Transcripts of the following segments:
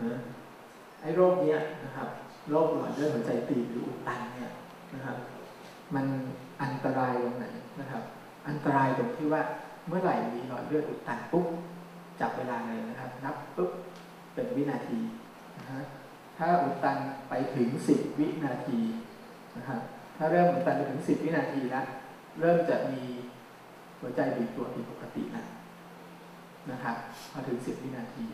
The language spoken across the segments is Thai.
นะไอ้โรคเนี้ยนะครับโรคหลอดเลือดหัวใจตีบหรืออุดตันเนี่ยนะครับ มันอันตรายตรงไหนนะครับ อันตรายตรงที่ว่าเมื่อไหร่มีหลอดเลือดอุดตันปุ๊บจับเวลาเลยนะครับ นับปุ๊บเป็นวินาทีนะฮะถ้าอุดตันไปถึง 10 วินาทีนะครับถ้าเริ่มอุดตันไปถึง 10 วินาทีแล้วเริ่มจะมีหัวใจบีบตัวผิดปกติแล้วนะครับพอถึง 10 วินาที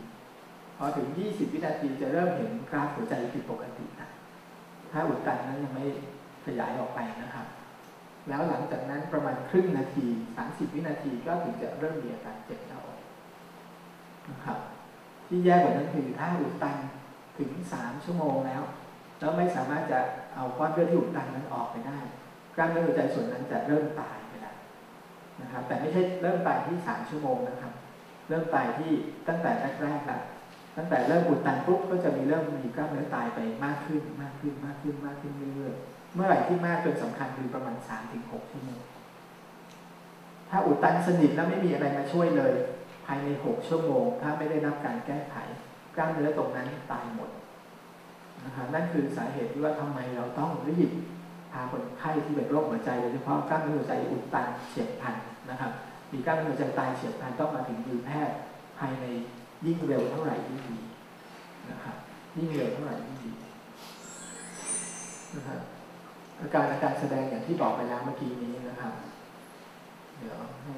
อถึง 20 วินาทีจะเริ่มเห็นกราฟหัวใจผิดปกตินะถ้าอุดตันนั้นยังไม่ขยายออกไปนะครับ แล้วหลังจากนั้นประมาณครึ่งนาที 30 วินาทีก็ถึงจะเริ่มมีอาการเจ็บหน้าอกนะครับ ที่แย่กว่านั้นคือถ้าอุดตันถึง 3 ชั่วโมงแล้ว แล้วไม่สามารถจะเอาก้อนเลือดที่อุดตันนั้นออกไปได้ กล้ามเนื้อหัวใจส่วนนั้นจะเริ่มตายไปแล้วนะครับ แต่ไม่ใช่เริ่มตายที่ 3 ชั่วโมงนะครับ เริ่มตายที่ตั้งแต่แรกๆแล้ว ตั้งแต่เริ่มอุดตันปุ๊บก็จะมีเริ่มมีกล้ามเนื้อตายไปมากขึ้นมากขึ้นมากขึ้นมากขึ้นเรื่อยๆเมื่อไหร่ที่มากจนสำคัญคือประมาณ3-6ถึงชั่วโมงถ้าอุดตันสนิทแล้วไม่มีอะไรมาช่วยเลย ภายใน6ชั่วโมง ถ้าไม่ได้รับการแก้ไขกล้ามเนื้อตรงนั้นตายหมดนะครับนั่นคือสาเหตุที่ว่าทำไมเราต้องรีบพาคนไข้ที่เป็นโรคหัวใจโดยเฉพาะกล้ามเนื้อหัวใจอุดตันเฉียบพลันนะครับ มีกล้ามเนื้อหัวใจตายเฉียบพลันต้องมาถึงมือแพทย์ภายใน ยิ่งเร็วเท่าไหร่ยิ่งดีนะครับยิ่งเร็วเท่าไหร่ยิ่งดีนะครับอาการอาการแสดงอย่างที่บอกไปแล้วเมื่อกี้นี้นะครับเดี๋ยวให้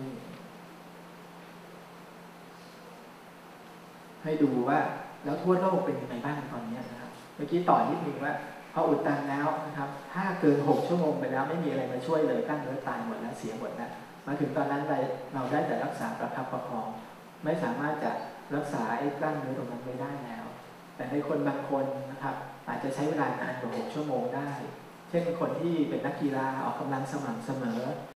ให้ดูว่า แล้วทั่วโลกเป็นยังไงบ้างตอนนี้นะครับ เมื่อกี้ต่อนิดนึงว่าพออุดตันแล้วนะครับ ถ้าเกินหกชั่วโมงไปแล้วไม่มีอะไรมาช่วยเลยกล้ามเนื้อตายหมดแล้วเสียหมดแล้วมาถึงตอนนั้นเราเราได้แต่รักษาประคับประคอง ไม่สามารถจะ รักษาไอ้กล้ามเนื้อตรงนั้นไม่ได้แล้ว แต่ในคนบางคนนะครับอาจจะใช้เวลานานกว่าหกชั่วโมงได้ เช่นคนที่เป็นนักกีฬาออกกำลังสม่ำเสมอ